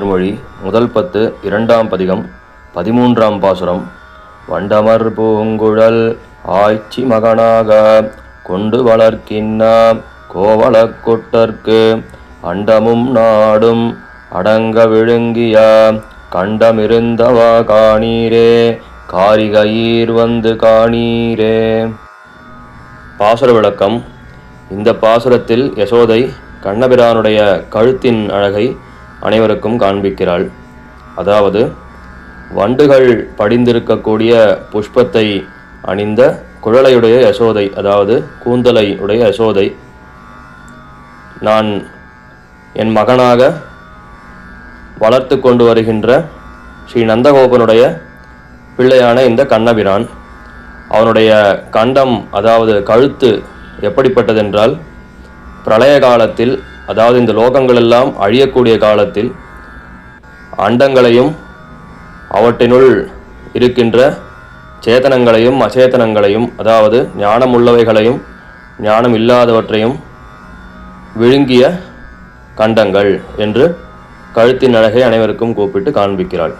திருமொழி முதல் பத்து இரண்டாம் பதிகம் பதிமூன்றாம் பாசுரம். வண்டமர் பூங்குழல் ஆய்ச்சி மகனாக கொண்டு வளர்க்கின்னா கோவலக்கொட்டற்கு அண்டமும் நாடும் அடங்க விழுங்கிய கண்டமிருந்தவா காணீரே காரிகையீர் வந்து காணீரே. பாசுர விளக்கம் இந்த பாசுரத்தில் யசோதை கண்ணபிரானுடைய கழுத்தின் அழகை அனைவருக்கும் காண்பிக்கிறாள். அதாவது வண்டுகள் படிந்திருக்கக்கூடிய புஷ்பத்தை அணிந்த குழலையுடைய யசோதை அதாவது கூந்தலை உடைய யசோதை. நான் என் மகனாக வளர்த்து கொண்டு வருகின்ற ஸ்ரீ நந்தகோபனுடைய பிள்ளையான இந்த கண்ணபிரான் அவனுடைய கண்டம் அதாவது கழுத்து எப்படிப்பட்டதென்றால் பிரளய காலத்தில் அதாவது இந்த லோகங்களெல்லாம் அழியக்கூடிய காலத்தில் அண்டங்களையும் அவற்றினுள் இருக்கின்ற சேதனங்களையும் அச்சேதனங்களையும் அதாவது ஞானம் உள்ளவைகளையும் ஞானம் இல்லாதவற்றையும் விழுங்கிய கண்டங்கள் என்று கழுத்தின் அழகை அனைவருக்கும் கூப்பிட்டு காண்பிக்கிறாள்.